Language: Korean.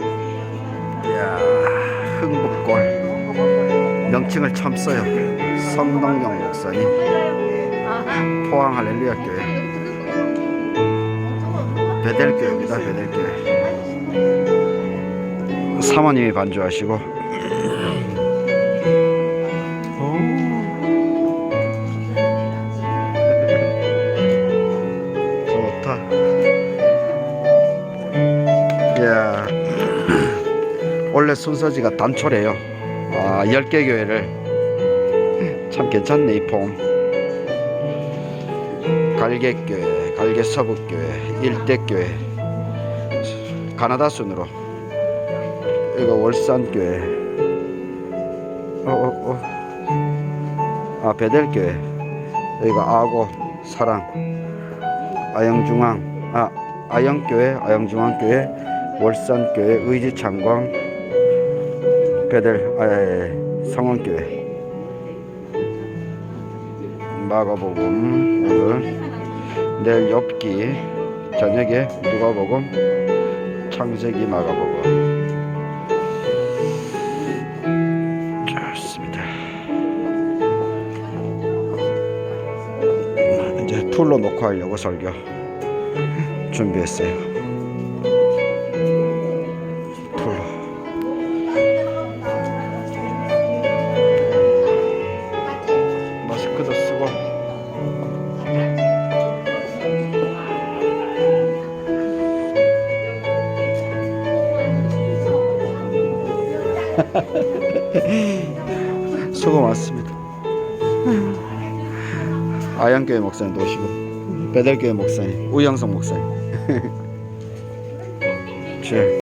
이야, 흥북골. 명칭을 처음 써요. 성동영 목사님. 포항 할렐루야 교회. 베델교회입니다, 베델교회. 사모님이 반주하시고. 좋다. 원래 순서지가 단초래요. 아, 10개 교회를 참 괜찮네, 이 폼. 갈개교회, 갈개서북교회, 일대교회, 가나다 순으로. 이거 월산교회. 어, 어, 어. 아, 베델교회. 여기가 아고, 사랑, 아영중앙, 아, 아영교회, 아영중앙교회, 월산교회, 의지창광, 베델, 아, 예, 예, 성원교회. 마가복음 오늘 내일 엽기 저녁에 누가복음 창세기 마가복음. 좋습니다. 이제 풀로 녹화하려고 설교 준비했어요 수고 많습니다. 아양교회 목사님도 오시고 배달교회 목사님 우영성 목사님 제